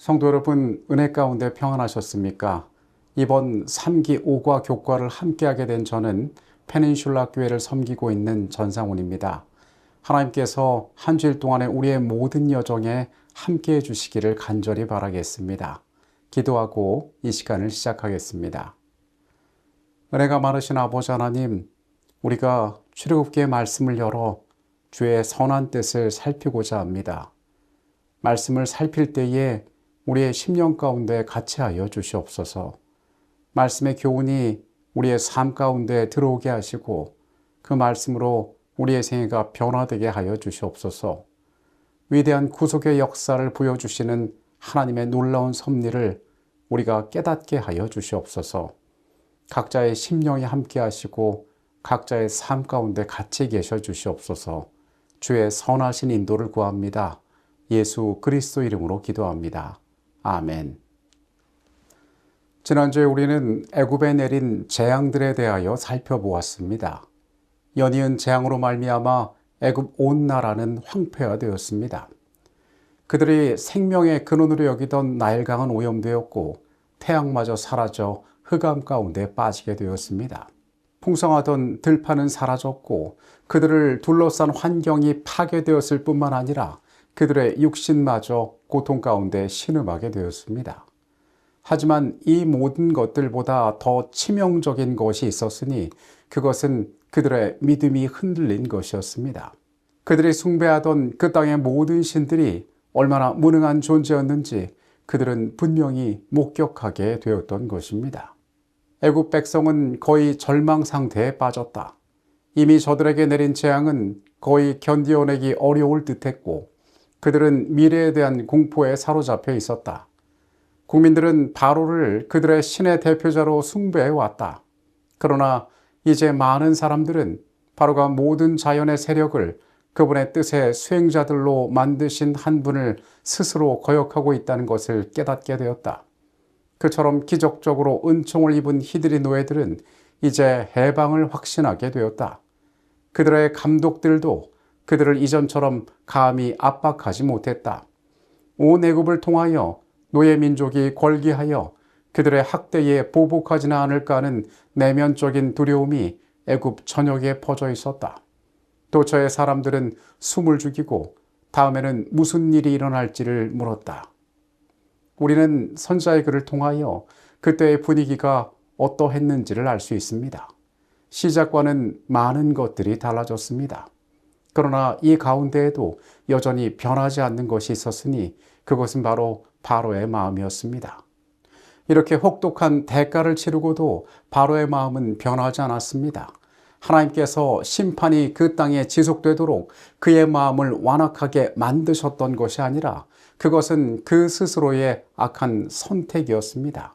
성도 여러분, 은혜 가운데 평안하셨습니까? 이번 3기 5과 교과를 함께하게 된 저는 페닌슐라 교회를 섬기고 있는 전상훈입니다. 하나님께서 한 주일 동안에 우리의 모든 여정에 함께해 주시기를 간절히 바라겠습니다. 기도하고 이 시간을 시작하겠습니다. 은혜가 많으신 아버지 하나님, 우리가 출애굽기의 말씀을 열어 주의 선한 뜻을 살피고자 합니다. 말씀을 살필 때에 우리의 심령 가운데 같이 하여 주시옵소서. 말씀의 교훈이 우리의 삶 가운데 들어오게 하시고 그 말씀으로 우리의 생애가 변화되게 하여 주시옵소서. 위대한 구속의 역사를 보여주시는 하나님의 놀라운 섭리를 우리가 깨닫게 하여 주시옵소서. 각자의 심령이 함께 하시고 각자의 삶 가운데 같이 계셔 주시옵소서. 주의 선하신 인도를 구합니다. 예수 그리스도 이름으로 기도합니다. 아멘. 지난주에 우리는 애굽에 내린 재앙들에 대하여 살펴보았습니다. 연이은 재앙으로 말미암아 애굽 온 나라는 황폐화되었습니다. 그들이 생명의 근원으로 여기던 나일강은 오염되었고 태양마저 사라져 흑암 가운데 빠지게 되었습니다. 풍성하던 들판은 사라졌고 그들을 둘러싼 환경이 파괴되었을 뿐만 아니라 그들의 육신마저 고통 가운데 신음하게 되었습니다. 하지만 이 모든 것들보다 더 치명적인 것이 있었으니 그것은 그들의 믿음이 흔들린 것이었습니다. 그들이 숭배하던 그 땅의 모든 신들이 얼마나 무능한 존재였는지 그들은 분명히 목격하게 되었던 것입니다. 애굽 백성은 거의 절망 상태에 빠졌다. 이미 저들에게 내린 재앙은 거의 견디어내기 어려울 듯했고 그들은 미래에 대한 공포에 사로잡혀 있었다. 국민들은 바로를 그들의 신의 대표자로 숭배해 왔다. 그러나 이제 많은 사람들은 바로가 모든 자연의 세력을 그분의 뜻의 수행자들로 만드신 한 분을 스스로 거역하고 있다는 것을 깨닫게 되었다. 그처럼 기적적으로 은총을 입은 히드리 노예들은 이제 해방을 확신하게 되었다. 그들의 감독들도 그들을 이전처럼 감히 압박하지 못했다. 온 애굽을 통하여 노예 민족이 권기하여 그들의 학대에 보복하지는 않을까 하는 내면적인 두려움이 애굽 전역에 퍼져 있었다. 또 저의 사람들은 숨을 죽이고 다음에는 무슨 일이 일어날지를 물었다. 우리는 선자의 글을 통하여 그때의 분위기가 어떠했는지를 알 수 있습니다. 시작과는 많은 것들이 달라졌습니다. 그러나 이 가운데에도 여전히 변하지 않는 것이 있었으니 그것은 바로 바로의 마음이었습니다. 이렇게 혹독한 대가를 치르고도 바로의 마음은 변하지 않았습니다. 하나님께서 심판이 그 땅에 지속되도록 그의 마음을 완악하게 만드셨던 것이 아니라 그것은 그 스스로의 악한 선택이었습니다.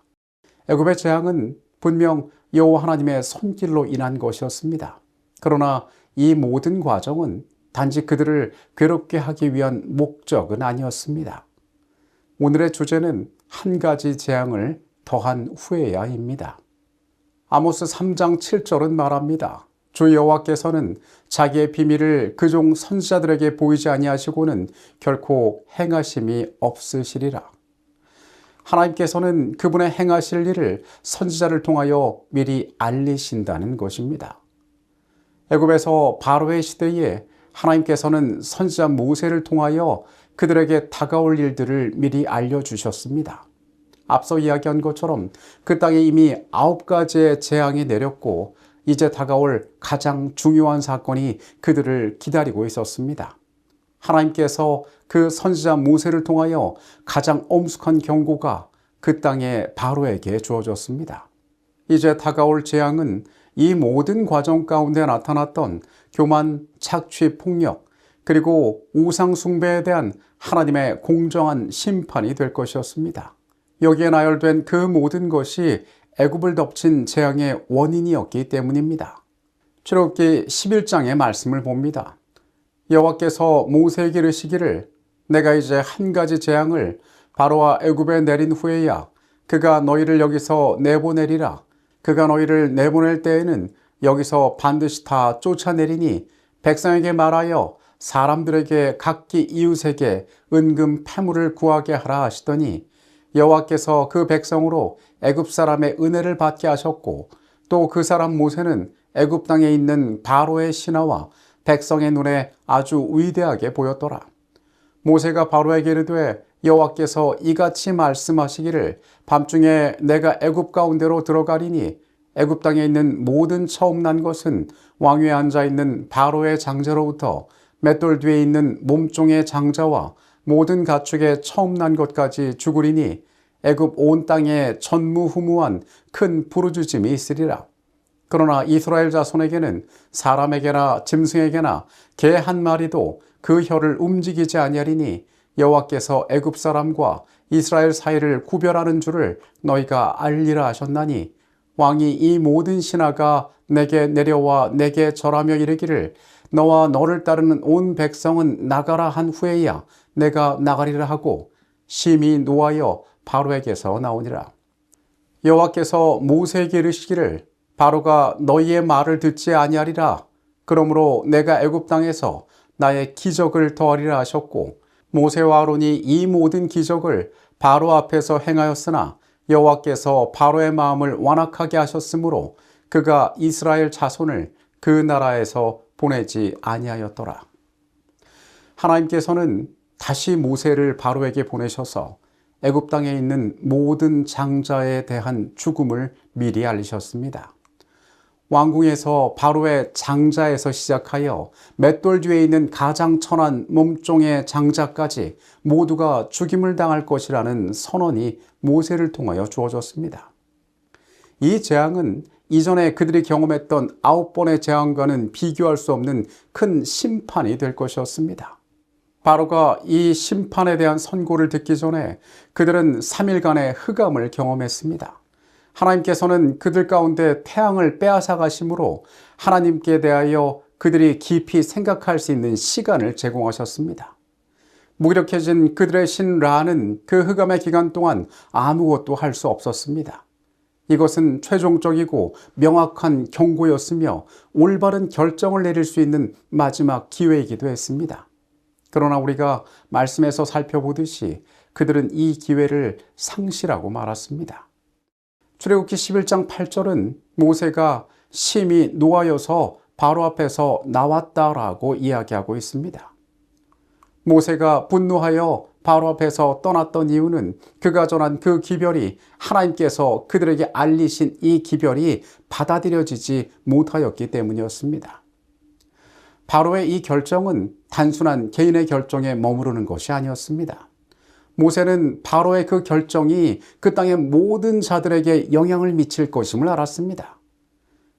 애굽의 재앙은 분명 여호와 하나님의 손길로 인한 것이었습니다. 그러나 이 모든 과정은 단지 그들을 괴롭게 하기 위한 목적은 아니었습니다. 오늘의 주제는 한 가지 재앙을 더한 후에야입니다. 아모스 3장 7절은 말합니다. 주 여호와께서는 자기의 비밀을 그 종 선지자들에게 보이지 아니하시고는 결코 행하심이 없으시리라. 하나님께서는 그분의 행하실 일을 선지자를 통하여 미리 알리신다는 것입니다. 애굽에서 바로의 시대에 하나님께서는 선지자 모세를 통하여 그들에게 다가올 일들을 미리 알려주셨습니다. 앞서 이야기한 것처럼 그 땅에 이미 아홉 가지의 재앙이 내렸고 이제 다가올 가장 중요한 사건이 그들을 기다리고 있었습니다. 하나님께서 그 선지자 모세를 통하여 가장 엄숙한 경고가 그 땅의 바로에게 주어졌습니다. 이제 다가올 재앙은 이 모든 과정 가운데 나타났던 교만, 착취, 폭력, 그리고 우상숭배에 대한 하나님의 공정한 심판이 될 것이었습니다. 여기에 나열된 그 모든 것이 애굽을 덮친 재앙의 원인이었기 때문입니다. 출애굽기 11장의 말씀을 봅니다. 여호와께서 모세에게 이르시기를 내가 이제 한 가지 재앙을 바로와 애굽에 내린 후에야 그가 너희를 여기서 내보내리라 그가 너희를 내보낼 때에는 여기서 반드시 다 쫓아내리니 백성에게 말하여 사람들에게 각기 이웃에게 은금 패물을 구하게 하라 하시더니 여호와께서 그 백성으로 애굽 사람의 은혜를 받게 하셨고 또 그 사람 모세는 애굽 땅에 있는 바로의 신하와 백성의 눈에 아주 위대하게 보였더라. 모세가 바로에게 이르되 여호와께서 이같이 말씀하시기를 밤중에 내가 애굽 가운데로 들어가리니 애굽 땅에 있는 모든 처음 난 것은 왕위에 앉아 있는 바로의 장자로부터 맷돌 뒤에 있는 몸종의 장자와 모든 가축의 처음 난 것까지 죽으리니 애굽 온 땅에 전무후무한 큰 부르짖음이 있으리라. 그러나 이스라엘 자손에게는 사람에게나 짐승에게나 개 한 마리도 그 혀를 움직이지 아니하리니 여호와께서 애굽 사람과 이스라엘 사이를 구별하는 줄을 너희가 알리라 하셨나니 왕이 이 모든 신하가 내게 내려와 내게 절하며 이르기를 너와 너를 따르는 온 백성은 나가라 한 후에야 내가 나가리라 하고 심히 노하여 바로에게서 나오니라. 여호와께서 모세에게 이르시기를 바로가 너희의 말을 듣지 아니하리라. 그러므로 내가 애굽 땅에서 나의 기적을 더하리라 하셨고 모세와 아론이 이 모든 기적을 바로 앞에서 행하였으나 여호와께서 바로의 마음을 완악하게 하셨으므로 그가 이스라엘 자손을 그 나라에서 보내지 아니하였더라. 하나님께서는 다시 모세를 바로에게 보내셔서 애굽 땅에 있는 모든 장자에 대한 죽음을 미리 알리셨습니다. 왕궁에서 바로의 장자에서 시작하여 맷돌 뒤에 있는 가장 천한 몸종의 장자까지 모두가 죽임을 당할 것이라는 선언이 모세를 통하여 주어졌습니다. 이 재앙은 이전에 그들이 경험했던 아홉 번의 재앙과는 비교할 수 없는 큰 심판이 될 것이었습니다. 바로가 이 심판에 대한 선고를 듣기 전에 그들은 3일간의 흑암을 경험했습니다. 하나님께서는 그들 가운데 태양을 빼앗아 가심으로 하나님께 대하여 그들이 깊이 생각할 수 있는 시간을 제공하셨습니다. 무기력해진 그들의 신 라는 그 흑암의 기간 동안 아무것도 할 수 없었습니다. 이것은 최종적이고 명확한 경고였으며 올바른 결정을 내릴 수 있는 마지막 기회이기도 했습니다. 그러나 우리가 말씀에서 살펴보듯이 그들은 이 기회를 상실하고 말았습니다. 출애굽기 11장 8절은 모세가 심히 노하여서 바로 앞에서 나왔다라고 이야기하고 있습니다. 모세가 분노하여 바로 앞에서 떠났던 이유는 그가 전한 그 기별이 하나님께서 그들에게 알리신 이 기별이 받아들여지지 못하였기 때문이었습니다. 바로의 이 결정은 단순한 개인의 결정에 머무르는 것이 아니었습니다. 모세는 바로의 그 결정이 그 땅의 모든 자들에게 영향을 미칠 것임을 알았습니다.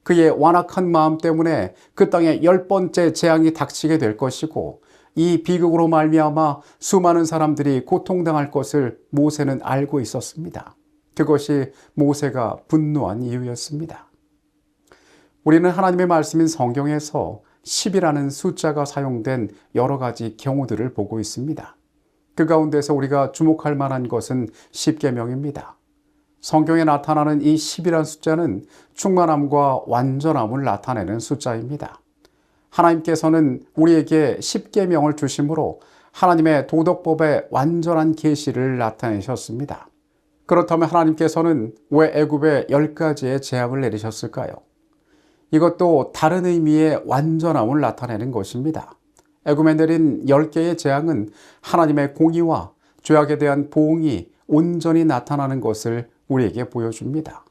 그의 완악한 마음 때문에 그 땅에 열 번째 재앙이 닥치게 될 것이고 이 비극으로 말미암아 수많은 사람들이 고통당할 것을 모세는 알고 있었습니다. 그것이 모세가 분노한 이유였습니다. 우리는 하나님의 말씀인 성경에서 10이라는 숫자가 사용된 여러 가지 경우들을 보고 있습니다. 그 가운데서 우리가 주목할 만한 것은 10계명입니다. 성경에 나타나는 이 10이라는 숫자는 충만함과 완전함을 나타내는 숫자입니다. 하나님께서는 우리에게 10계명을 주심으로 하나님의 도덕법의 완전한 계시를 나타내셨습니다. 그렇다면 하나님께서는 왜 애굽에 10가지의 재앙을 내리셨을까요? 이것도 다른 의미의 완전함을 나타내는 것입니다. 애굽에 내린 10개의 재앙은 하나님의 공의와 죄악에 대한 보응이 온전히 나타나는 것을 우리에게 보여줍니다.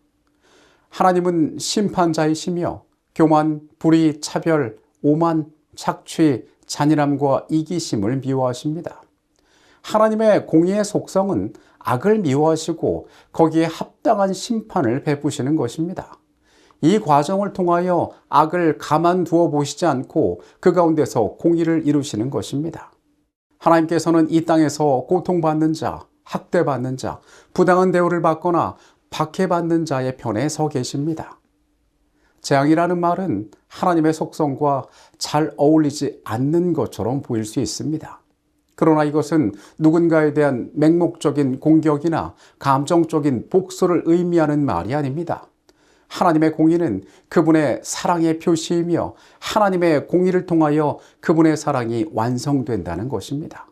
하나님은 심판자이시며 교만, 불의, 차별, 오만, 착취, 잔인함과 이기심을 미워하십니다. 하나님의 공의의 속성은 악을 미워하시고 거기에 합당한 심판을 베푸시는 것입니다. 이 과정을 통하여 악을 가만두어 보시지 않고 그 가운데서 공의를 이루시는 것입니다. 하나님께서는 이 땅에서 고통받는 자, 학대받는 자, 부당한 대우를 받거나 박해받는 자의 편에 서 계십니다. 재앙이라는 말은 하나님의 속성과 잘 어울리지 않는 것처럼 보일 수 있습니다. 그러나 이것은 누군가에 대한 맹목적인 공격이나 감정적인 복수를 의미하는 말이 아닙니다. 하나님의 공의는 그분의 사랑의 표시이며 하나님의 공의를 통하여 그분의 사랑이 완성된다는 것입니다.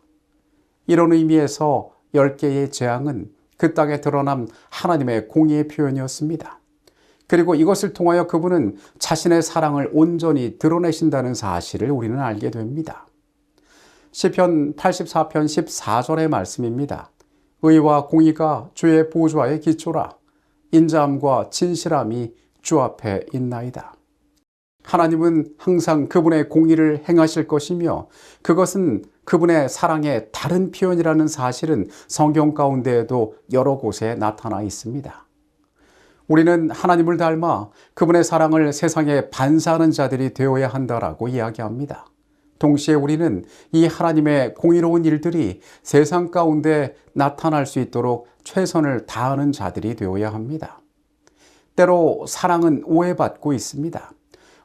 이런 의미에서 10개의 재앙은 그 땅에 드러난 하나님의 공의의 표현이었습니다. 그리고 이것을 통하여 그분은 자신의 사랑을 온전히 드러내신다는 사실을 우리는 알게 됩니다. 시편 84편 14절의 말씀입니다. 의와 공의가 주의 보좌의 기초라 인자함과 진실함이 주 앞에 있나이다. 하나님은 항상 그분의 공의를 행하실 것이며 그것은 그분의 사랑의 다른 표현이라는 사실은 성경 가운데에도 여러 곳에 나타나 있습니다. 우리는 하나님을 닮아 그분의 사랑을 세상에 반사하는 자들이 되어야 한다라고 이야기합니다. 동시에 우리는 이 하나님의 공의로운 일들이 세상 가운데 나타날 수 있도록 최선을 다하는 자들이 되어야 합니다. 때로 사랑은 오해받고 있습니다.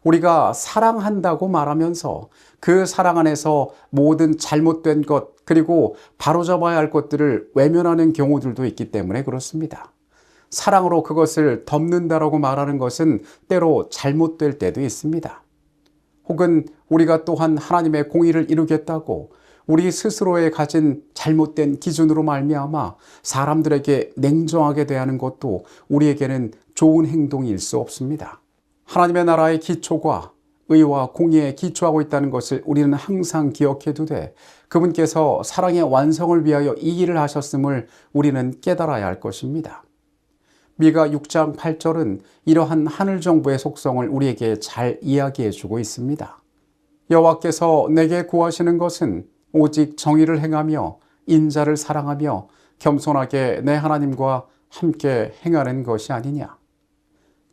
우리가 사랑한다고 말하면서 그 사랑 안에서 모든 잘못된 것 그리고 바로잡아야 할 것들을 외면하는 경우들도 있기 때문에 그렇습니다. 사랑으로 그것을 덮는다라고 말하는 것은 때로 잘못될 때도 있습니다. 혹은 우리가 또한 하나님의 공의를 이루겠다고 우리 스스로에 가진 잘못된 기준으로 말미암아 사람들에게 냉정하게 대하는 것도 우리에게는 좋은 행동일 수 없습니다. 하나님의 나라의 기초가 의와 공의에 기초하고 있다는 것을 우리는 항상 기억해 두되 그분께서 사랑의 완성을 위하여 이 일을 하셨음을 우리는 깨달아야 할 것입니다. 미가 6장 8절은 이러한 하늘 정부의 속성을 우리에게 잘 이야기해 주고 있습니다. 여호와께서 내게 구하시는 것은 오직 정의를 행하며 인자를 사랑하며 겸손하게 내 하나님과 함께 행하는 것이 아니냐.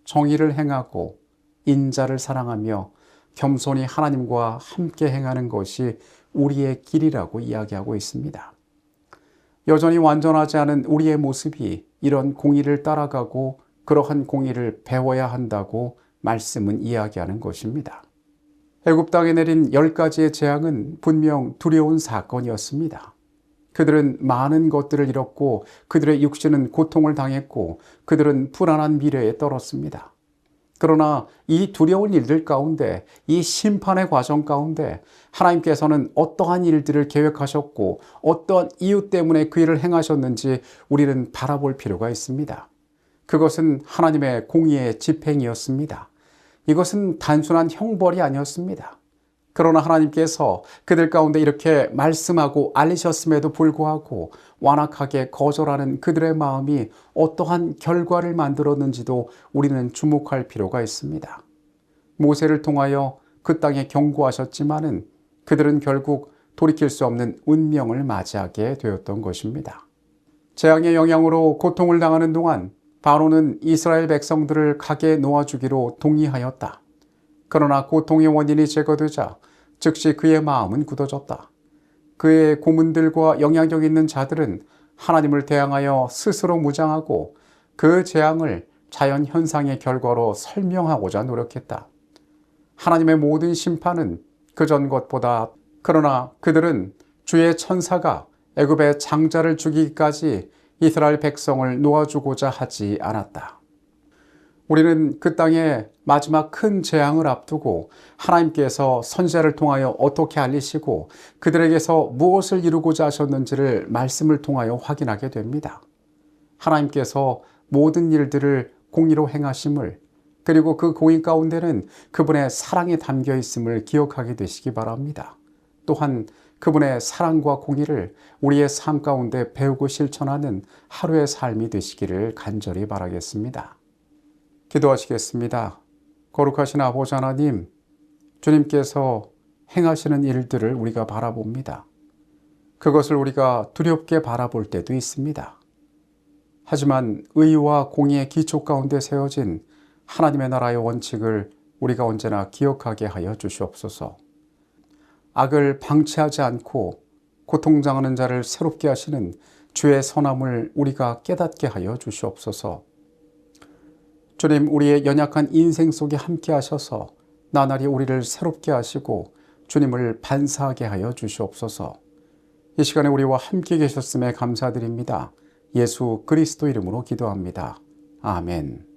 정의를 행하고 인자를 사랑하며 겸손히 하나님과 함께 행하는 것이 우리의 길이라고 이야기하고 있습니다. 여전히 완전하지 않은 우리의 모습이 이런 공의를 따라가고 그러한 공의를 배워야 한다고 말씀은 이야기하는 것입니다. 애굽 땅에 내린 열 가지의 재앙은 분명 두려운 사건이었습니다. 그들은 많은 것들을 잃었고 그들의 육신은 고통을 당했고 그들은 불안한 미래에 떨었습니다. 그러나 이 두려운 일들 가운데 이 심판의 과정 가운데 하나님께서는 어떠한 일들을 계획하셨고 어떠한 이유 때문에 그 일을 행하셨는지 우리는 바라볼 필요가 있습니다. 그것은 하나님의 공의의 집행이었습니다. 이것은 단순한 형벌이 아니었습니다. 그러나 하나님께서 그들 가운데 이렇게 말씀하고 알리셨음에도 불구하고 완악하게 거절하는 그들의 마음이 어떠한 결과를 만들었는지도 우리는 주목할 필요가 있습니다. 모세를 통하여 그 땅에 경고하셨지만은 그들은 결국 돌이킬 수 없는 운명을 맞이하게 되었던 것입니다. 재앙의 영향으로 고통을 당하는 동안 바로는 이스라엘 백성들을 가게 놓아주기로 동의하였다. 그러나 고통의 원인이 제거되자 즉시 그의 마음은 굳어졌다. 그의 고문들과 영향력 있는 자들은 하나님을 대항하여 스스로 무장하고 그 재앙을 자연 현상의 결과로 설명하고자 노력했다. 하나님의 모든 심판은 그전 것보다 그러나 그들은 주의 천사가 애굽의 장자를 죽이기까지 이스라엘 백성을 놓아주고자 하지 않았다. 우리는 그 땅에 마지막 큰 재앙을 앞두고 하나님께서 선자를 통하여 어떻게 알리시고 그들에게서 무엇을 이루고자 하셨는지를 말씀을 통하여 확인하게 됩니다. 하나님께서 모든 일들을 공의로 행하심을 그리고 그 공의 가운데는 그분의 사랑이 담겨 있음을 기억하게 되시기 바랍니다. 또한 그분의 사랑과 공의를 우리의 삶 가운데 배우고 실천하는 하루의 삶이 되시기를 간절히 바라겠습니다. 기도하시겠습니다. 거룩하신 아버지 하나님, 주님께서 행하시는 일들을 우리가 바라봅니다. 그것을 우리가 두렵게 바라볼 때도 있습니다. 하지만 의와 공의의 기초 가운데 세워진 하나님의 나라의 원칙을 우리가 언제나 기억하게 하여 주시옵소서. 악을 방치하지 않고 고통당하는 자를 새롭게 하시는 주의 선함을 우리가 깨닫게 하여 주시옵소서. 주님, 우리의 연약한 인생 속에 함께 하셔서 나날이 우리를 새롭게 하시고 주님을 반사하게 하여 주시옵소서. 이 시간에 우리와 함께 계셨음에 감사드립니다. 예수 그리스도 이름으로 기도합니다. 아멘.